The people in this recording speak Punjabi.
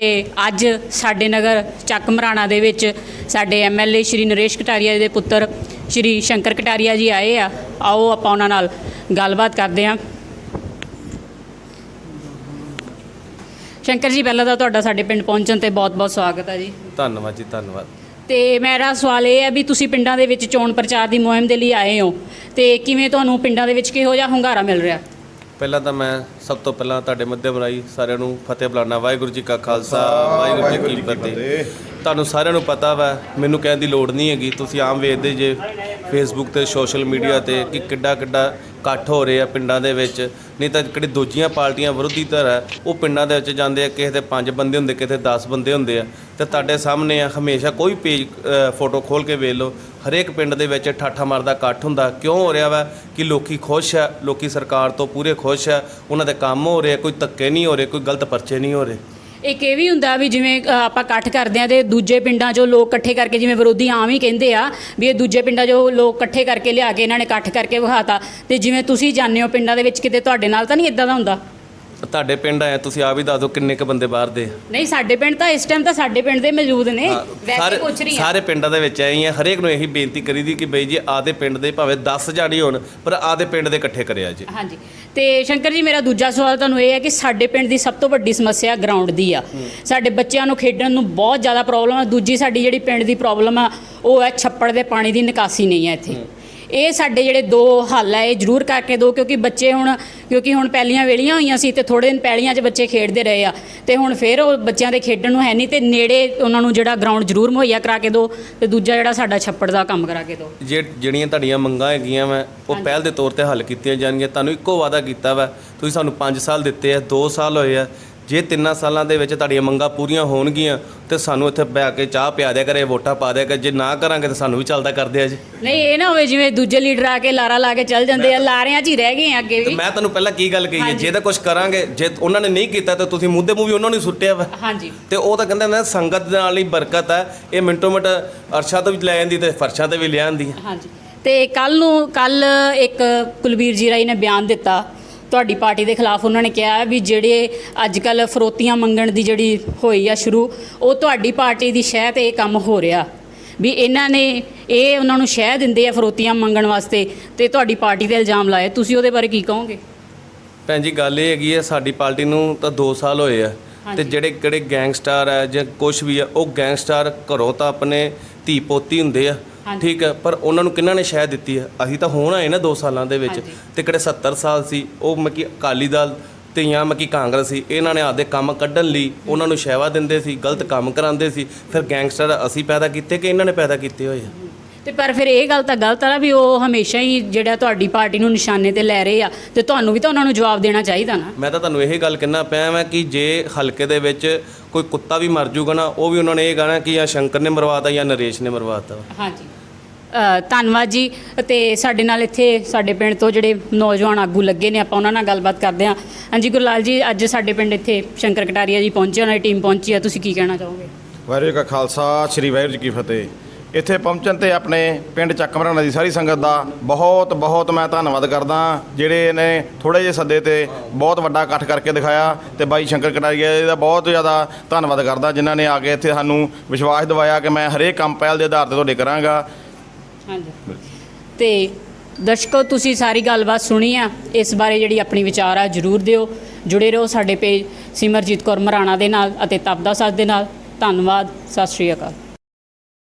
ਤੇ ਅੱਜ ਸਾਡੇ ਨਗਰ ਚੱਕ ਮਰਾਣਾ ਦੇ ਵਿੱਚ ਸਾਡੇ ਐਮਐਲਏ ਸ਼੍ਰੀ ਨਰੇਸ਼ ਕਟਾਰੀਆ ਦੇ ਪੁੱਤਰ ਸ਼੍ਰੀ ਸ਼ੰਕਰ ਕਟਾਰੀਆ ਜੀ ਆਏ ਆ। ਆਓ ਆਪਾਂ ਉਹਨਾਂ ਨਾਲ ਗੱਲਬਾਤ ਕਰਦੇ ਹਾਂ। ਸ਼ੰਕਰ ਜੀ ਪਹਿਲਾਂ ਤਾਂ ਤੁਹਾਡਾ ਸਾਡੇ ਪਿੰਡ ਪਹੁੰਚਣ ਤੇ ਬਹੁਤ-ਬਹੁਤ ਸਵਾਗਤ ਹੈ ਜੀ। ਧੰਨਵਾਦ ਜੀ ਧੰਨਵਾਦ। ਤੇ ਮੇਰਾ ਸਵਾਲ ਇਹ ਹੈ ਵੀ ਤੁਸੀਂ ਪਿੰਡਾਂ ਦੇ ਵਿੱਚ ਚੋਣ ਪ੍ਰਚਾਰ ਦੀ ਮੁਹਿੰਮ ਦੇ ਲਈ ਆਏ ਹੋ ਤੇ ਕਿਵੇਂ ਤੁਹਾਨੂੰ ਪਿੰਡਾਂ ਦੇ ਵਿੱਚ ਕਿਹੋ ਜਿਹਾ ਹੁੰਗਾਰਾ ਮਿਲ ਰਿਹਾ? ਪਹਿਲਾਂ ਤਾਂ ਮੈਂ ਸਭ ਤੋਂ ਪਹਿਲਾਂ ਤੁਹਾਡੇ ਮੱਧਮ ਰਾਈ ਸਾਰਿਆਂ ਨੂੰ ਫਤਿਹ ਬੁਲਾਣਾ ਵਾਹਿਗੁਰੂ ਜੀ ਕਾ ਖਾਲਸਾ ਵਾਹਿਗੁਰੂ ਜੀ ਕੀ ਫਤਿਹ। ਤੁਹਾਨੂੰ ਸਾਰਿਆਂ ਨੂੰ ਪਤਾ ਵਾ ਮੈਨੂੰ ਕਹਿਣ ਦੀ ਲੋੜ ਨਹੀਂ ਹੈਗੀ ਤੁਸੀਂ ਆਮ ਵੇਖਦੇ ਜੇ ਫੇਸਬੁੱਕ ਤੇ ਸੋਸ਼ਲ ਮੀਡੀਆ ਤੇ ਕਿ ਕਿੱਡਾ ਕਿੱਡਾ ਇਕੱਠ ਹੋ ਰਹੇ ਆ ਪਿੰਡਾਂ ਦੇ ਵਿੱਚ, ਨਹੀਂ ਤਾਂ ਕਿਹੜੀ ਦੂਜੀਆਂ ਪਾਰਟੀਆਂ ਵਿਰੋਧੀ ਧਿਰ ਹੈ, ਉਹ ਪਿੰਡਾਂ ਦੇ ਵਿੱਚ ਜਾਂਦੇ ਆ, ਕਿਸੇ ਦੇ 5 ਬੰਦੇ ਹੁੰਦੇ, ਕਿਸੇ ਦੇ 10 ਬੰਦੇ ਹੁੰਦੇ ਆ। ਤੇ ਤੁਹਾਡੇ ਸਾਹਮਣੇ ਆ, ਹਮੇਸ਼ਾ ਕੋਈ ਪੇਜ ਫੋਟੋ ਖੋਲ ਕੇ ਵੇਖ ਲਓ, ਹਰੇਕ ਪਿੰਡ ਦੇ ਵਿੱਚ ਠਾਠਾ ਮਾਰਦਾ ਇਕੱਠ ਹੁੰਦਾ। ਕਿਉਂ ਹੋ ਰਿਹਾ ਵਾ? ਕਿ ਲੋਕੀ ਖੁਸ਼ ਆ, ਲੋਕੀ ਸਰਕਾਰ ਤੋਂ ਪੂਰੇ ਖੁਸ਼ ਆ, ਉਹਨਾਂ ਦੇ ਕੰਮ ਹੋ ਰਹੇ ਕੋਈ ਧੱਕੇ ਨਹੀਂ ਹੋ ਰਹੇ, ਕੋਈ ਗਲਤ ਪਰਚੇ ਨਹੀਂ ਹੋ ਰਹੇ। ਇੱਕ ਇਹ ਵੀ ਹੁੰਦਾ ਵੀ ਜਿਵੇਂ ਅ, ਆਪਾਂ ਇਕੱਠ ਕਰਦੇ ਆ ਤੇ ਦੂਜੇ ਪਿੰਡਾਂ 'ਚੋਂ ਲੋਕ ਇਕੱਠੇ ਕਰਕੇ ਜਿਵੇਂ ਵਿਰੋਧੀ ਆਮ ਹੀ ਕਹਿੰਦੇ ਆ ਵੀ ਇਹ ਦੂਜੇ ਪਿੰਡਾਂ 'ਚੋਂ ਲੋਕ ਇਕੱਠੇ ਕਰਕੇ ਲਿਆ ਕੇ ਇਹਨਾਂ ਨੇ ਇਕੱਠ ਕਰਕੇ ਵਿਖਾਤਾ। ਤੇ ਜਿਵੇਂ ਤੁਸੀਂ ਜਾਣਦੇ ਹੋ ਪਿੰਡਾਂ ਦੇ ਵਿੱਚ ਕਿਤੇ ਤੁਹਾਡੇ ਨਾਲ ਤਾਂ ਨਹੀਂ ਇਦਾਂ ਦਾ ਹੁੰਦਾ? ਤੁਹਾਡੇ ਪਿੰਡ ਆਏ ਤੁਸੀਂ ਆਪ ਹੀ ਦੱਸ ਦਿਓ ਕਿੰਨੇ ਕ ਬੰਦੇ ਬਾਹਰ ਦੇ ਆ? ਨਹੀਂ ਸਾਡੇ ਪਿੰਡ ਤਾਂ ਇਸ ਟਾਈਮ ਤਾਂ ਸਾਡੇ ਪਿੰਡ ਦੇ ਮੌਜੂਦ ਨੇ। ਵੈਸੇ ਪੁੱਛ ਰਹੀ ਆ ਸਾਰੇ ਪਿੰਡਾਂ ਦੇ ਵਿੱਚ ਆਈ ਆ। ਹਰੇਕ ਨੂੰ ਇਹੀ ਬੇਨਤੀ ਕਰੀਦੀ ਕਿ ਬਈ ਜੀ ਆਦੇ ਪਿੰਡ ਦੇ ਭਾਵੇਂ 10 ਜਾਣੀ ਹੋਣ ਪਰ ਆਦੇ ਪਿੰਡ ਦੇ ਇਕੱਠੇ ਕਰਿਆ ਜੀ। ਹਾਂਜੀ। ਤੇ ਸ਼ੰਕਰ ਜੀ ਮੇਰਾ ਦੂਜਾ ਸਵਾਲ ਤੁਹਾਨੂੰ ਇਹ ਹੈ ਕਿ ਸਾਡੇ ਪਿੰਡ ਦੀ ਸਭ ਤੋਂ ਵੱਡੀ ਸਮੱਸਿਆ ਗਰਾਊਂਡ ਦੀ ਆ। ਸਾਡੇ ਬੱਚਿਆਂ ਨੂੰ ਖੇਡਣ ਨੂੰ ਬਹੁਤ ਜ਼ਿਆਦਾ ਪ੍ਰੋਬਲਮ ਆ। ਦੂਜੀ ਸਾਡੀ ਜਿਹੜੀ ਪਿੰਡ ਦੀ ਪ੍ਰੋਬਲਮ ਆ ਉਹ ਹੈ ਛੱਪੜ ਦੇ ਪਾਣੀ ਦੀ ਨਿਕਾਸੀ ਨਹੀਂ ਹੈ ਇੱਥੇ। ਇਹ ਸਾਡੇ ਜਿਹੜੇ ਦੋ ਹੱਲ ਹੈ ਇਹ ਜ਼ਰੂਰ ਕਰਕੇ ਦਿਓ ਕਿਉਂਕਿ ਬੱਚੇ ਹੁਣ ਕਿਉਂਕਿ ਹੁਣ ਪਹਿਲੀਆਂ ਵੇਲੀਆਂ ਹੋਈਆਂ ਸੀ ਤੇ ਥੋੜੇ ਦਿਨ ਪਹਿਲੀਆਂ 'ਚ ਬੱਚੇ ਖੇਡਦੇ ਰਹੇ ਆ। ਤੇ ਹੁਣ ਫੇਰ ਉਹ ਬੱਚਿਆਂ ਦੇ ਖੇਡਣ ਨੂੰ ਹੈ ਨਹੀਂ ਤੇ ਨੇੜੇ ਉਹਨਾਂ ਨੂੰ ਜਿਹੜਾ ਗਰਾਊਂਡ ਜ਼ਰੂਰ ਮੁਹੱਈਆ ਕਰਾ ਕੇ ਦਿਓ ਤੇ ਦੂਜਾ ਜਿਹੜਾ ਸਾਡਾ ਛੱਪੜ ਦਾ ਕੰਮ ਕਰਾ ਕੇ ਦਿਓ। ਜੇ ਜਿਹੜੀਆਂ ਤੁਹਾਡੀਆਂ ਮੰਗਾਂ ਹੈਗੀਆਂ ਵਾ ਉਹ ਪਹਿਲ ਦੇ ਤੌਰ ਤੇ ਹੱਲ ਕੀਤੀਆਂ ਜਾਣਗੀਆਂ ਤੁਹਾਨੂੰ ਇੱਕੋ ਵਾਅਦਾ ਕੀਤਾ ਵਾ ਤੁਸੀਂ ਸਾਨੂੰ 5 ਸਾਲ ਦਿੱਤੇ ਆ 2 ਸਾਲ ਹੋਏ ਆ ਜੇ ਤਿੰਨਾਂ ਸਾਲਾਂ ਦੇ ਵਿੱਚ ਤੁਹਾਡੀਆਂ ਮੰਗਾਂ ਪੂਰੀਆਂ ਹੋਣਗੀਆਂ ਤੇ ਸਾਨੂੰ ਇੱਥੇ ਬਹਿ ਕੇ ਚਾਹ ਪਿਆ ਦਿਆ ਕਰੇ ਵੋਟਾਂ ਪਾ ਦਿਆ ਕਰੇ ਜੇ ਨਾ ਕਰਾਂਗੇ ਤਾਂ ਸਾਨੂੰ ਵੀ ਚੱਲਦਾ ਕਰਦੇ ਆ ਜੀ। ਨਹੀਂ ਇਹ ਨਾ ਹੋਵੇ ਜਿਵੇਂ ਦੂਜੇ ਲੀਡਰ ਆ ਕੇ ਲਾਰਾ ਲਾ ਕੇ ਚੱਲ ਜਾਂਦੇ ਆ ਲਾਰਿਆਂ 'ਚ ਹੀ ਰਹਿ ਗਏ ਆ ਅੱਗੇ ਤੇ ਵੀ ਮੈਂ ਤੁਹਾਨੂੰ ਪਹਿਲਾਂ ਕੀ ਗੱਲ ਕਹੀ ਹੈ ਜੇ ਤਾਂ ਕੁਝ ਕਰਾਂਗੇ ਜੇ ਉਹਨਾਂ ਨੇ ਨਹੀਂ ਕੀਤਾ ਤਾਂ ਤੁਸੀਂ ਮੁੱਦੇ ਮੂਵੀ ਉਹਨਾਂ ਨੂੰ ਹੀ ਸੁੱਟਿਆ ਵਾ। ਹਾਂਜੀ। ਤੇ ਉਹ ਤਾਂ ਕਹਿੰਦੇ ਨੇ ਸੰਗਤ ਦੇ ਨਾਲ ਹੀ ਬਰਕਤ ਹੈ ਇਹ ਮਿੰਟੋ ਮਿੰਟ ਅਰਸ਼ਾਂ ਤੋਂ ਵੀ ਲੈ ਜਾਂਦੀ ਤੇ ਫਰਸ਼ਾਂ ਤੇ ਵੀ ਲੈ ਆਂਦੀ ਹਾਂਜੀ। ਤੇ ਕੱਲ ਨੂੰ ਕੱਲ ਇੱਕ ਕੁਲਬੀਰ ਜੀ ਰਾਈ ਨੇ ਬਿਆਨ ਦਿੱਤਾ ਤੁਹਾਡੀ ਪਾਰਟੀ ਦੇ ਖਿਲਾਫ ਉਹਨਾਂ ਨੇ ਕਿਹਾ ਵੀ ਜਿਹੜੇ ਅੱਜ ਕੱਲ ਫਰੋਤੀਆਂ ਮੰਗਣ ਦੀ ਜਿਹੜੀ ਹੋਈ ਆ ਸ਼ੁਰੂ ਉਹ ਤੁਹਾਡੀ ਪਾਰਟੀ ਦੀ ਸ਼ਹਿ ਤੇ ਇਹ ਕੰਮ ਹੋ ਰਿਹਾ। ਵੀ ਇਹਨਾਂ ਨੇ ਇਹ ਉਹਨਾਂ ਨੂੰ ਸ਼ਹਿ ਦਿੰਦੇ ਆ ਫਰੋਤੀਆਂ ਮੰਗਣ ਵਾਸਤੇ ਤੇ ਤੁਹਾਡੀ ਪਾਰਟੀ ਤੇ ਇਲਜ਼ਾਮ ਲਾਏ। ਤੁਸੀਂ ਉਹਦੇ ਬਾਰੇ ਕੀ ਕਹੋਗੇ? ਭੈਣ ਜੀ ਗੱਲ ਇਹ ਹੈਗੀ ਹੈ ਸਾਡੀ ਪਾਰਟੀ ਨੂੰ ਤਾਂ 2 ਸਾਲ ਹੋਏ ਆ ਤੇ ਜਿਹੜੇ ਕਿਹੜੇ ਗੈਂਗਸਟਰ ਹੈ ਜਾਂ ਕੁਝ ਵੀ ਆ ਉਹ ਗੈਂਗਸਟਰ ਘਰੋਂ ਤਾਂ ਆਪਣੇ ਧੀ ਪੋਤੀ ਹੁੰਦੇ ਆ। ਠੀਕ ਹੈ ਪਰ ਉਹਨਾਂ ਨੂੰ ਕਿਹਨਾਂ ਨੇ ਸ਼ਹਿ ਦਿੱਤੀ ਆ ਅਸੀਂ ਤਾਂ ਹੁਣ ਆਏ ਨਾ 2 ਸਾਲਾਂ ਦੇ ਵਿੱਚ। ਤੇ ਕਿਹੜੇ 70 ਸਾਲ ਸੀ ਉਹ ਮੱਕੀ ਅਕਾਲੀ ਦਲ ਤੇ ਜਾਂ ਮੱਕੀ ਕਾਂਗਰਸ ਸੀ ਇਹਨਾਂ ਨੇ ਆਪਦੇ ਕੰਮ ਕੱਢਣ ਲਈ ਉਹਨਾਂ ਨੂੰ ਸ਼ਹਿਵਾ ਦਿੰਦੇ ਸੀ ਗਲਤ ਕੰਮ ਕਰਾਉਂਦੇ ਸੀ ਫਿਰ ਗੈਂਗਸਟਰ ਅਸੀਂ ਪੈਦਾ ਕੀਤੇ ਕਿ ਇਹਨਾਂ ਨੇ ਪੈਦਾ ਕੀਤੇ ਹੋਏ ਆ? ਤੇ ਪਰ ਫਿਰ ਇਹ ਗੱਲ ਤਾਂ ਗਲਤ ਆ ਨਾ ਵੀ ਉਹ ਹਮੇਸ਼ਾ ਹੀ ਜਿਹੜਾ ਤੁਹਾਡੀ ਪਾਰਟੀ ਨੂੰ ਨਿਸ਼ਾਨੇ ਤੇ ਲੈ ਰਹੇ ਆ ਤੇ ਤੁਹਾਨੂੰ ਵੀ ਤਾਂ ਉਹਨਾਂ ਨੂੰ ਜਵਾਬ ਦੇਣਾ ਚਾਹੀਦਾ ਨਾ। ਮੈਂ ਤਾਂ ਤੁਹਾਨੂੰ ਇਹ ਗੱਲ ਕਹਿਣਾ ਪਿਆ ਮੈਂ ਕਿ ਜੇ ਹਲਕੇ ਦੇ ਵਿੱਚ ਕੋਈ ਕੁੱਤਾ ਵੀ ਮਰ ਜੂਗਾ ਨਾ ਉਹ ਵੀ ਉਹਨਾਂ ਨੇ ਇਹ ਕਹਿਣਾ ਕਿ ਜਾਂ ਸ਼ੰਕਰ ਨੇ ਮਰਵਾਤਾ ਜਾਂ ਨਰੇਸ਼ ਨੇ ਮਰਵਾਤਾ। ਹਾਂਜੀ। ਧੰਨਵਾਦ ਜੀ। ਤੇ ਸਾਡੇ ਨਾਲ ਇੱਥੇ ਸਾਡੇ ਪਿੰਡ ਤੋਂ ਜਿਹੜੇ ਨੌਜਵਾਨ ਆਗੂ ਲੱਗੇ ਨੇ, ਆਪਾਂ ਉਹਨਾਂ ਨਾਲ ਗੱਲਬਾਤ ਕਰਦੇ ਹਾਂ। ਹਾਂਜੀ, ਗੁਰਲਾਲ ਜੀ, ਅੱਜ ਸਾਡੇ ਪਿੰਡ ਇੱਥੇ ਸ਼ੰਕਰ ਕਟਾਰੀਆ ਜੀ ਪਹੁੰਚੇ, ਉਹਨਾਂ ਦੀ ਟੀਮ ਪਹੁੰਚੀ ਆ। ਤੁਸੀਂ ਕੀ ਕਹਿਣਾ ਚਾਹੋਗੇ? ਵਾਹਿਗੁਰੂ ਕਾ ਖਾਲਸਾ, ਸ੍ਰੀ ਵਾਹਿਗੁਰੂ ਜੀ ਕੀ ਫਤਿਹ। ਇੱਥੇ ਪਹੁੰਚਣ ਤੇ ਆਪਣੇ ਪਿੰਡ ਚੱਕਮਰਾਣਾ ਦੀ ਸਾਰੀ ਸੰਗਤ ਦਾ ਬਹੁਤ ਬਹੁਤ ਮੈਂ ਧੰਨਵਾਦ ਕਰਦਾ ਜਿਹੜੇ ਨੇ ਥੋੜੇ ਜਿਹੇ ਸੱਦੇ ਤੇ ਬਹੁਤ ਵੱਡਾ ਇਕੱਠ ਕਰਕੇ ਦਿਖਾਇਆ ਤੇ ਬਾਈ ਸ਼ੰਕਰ ਕਟਾਰੀਆ ਜੀ ਦਾ ਬਹੁਤ ਜ਼ਿਆਦਾ ਧੰਨਵਾਦ ਕਰਦਾ, ਜਿਨ੍ਹਾਂ ਨੇ ਆ ਕੇ ਇੱਥੇ ਸਾਨੂੰ ਵਿਸ਼ਵਾਸ ਦਿਵਾਇਆ ਕਿ ਮੈਂ ਹਰੇਕ ਕੰਮ ਪਹਿਲ ਦੇ ਆਧਾਰ ਤੇ ਤੁਹਾਡੇ ਕਰਾਂਗਾ। ਹਾਂਜੀ। ਤੇ ਦਰਸ਼ਕੋ, ਤੁਸੀਂ ਸਾਰੀ ਗੱਲਬਾਤ ਸੁਣੀ ਆ। ਇਸ ਬਾਰੇ ਜਿਹੜੀ ਆਪਣੀ ਵਿਚਾਰ ਆ, ਜਰੂਰ ਦਿਓ। ਜੁੜੇ ਰਹੋ ਸਾਡੇ ਪੇਜ ਸਿਮਰਜੀਤ ਕੌਰ ਮਰਾਣਾ ਦੇ ਨਾਲ ਅਤੇ ਤਪਦਾ ਸੱਚ ਦੇ ਨਾਲ। ਧੰਨਵਾਦ। ਸਤਿ ਸ਼੍ਰੀ ਅਕਾਲ।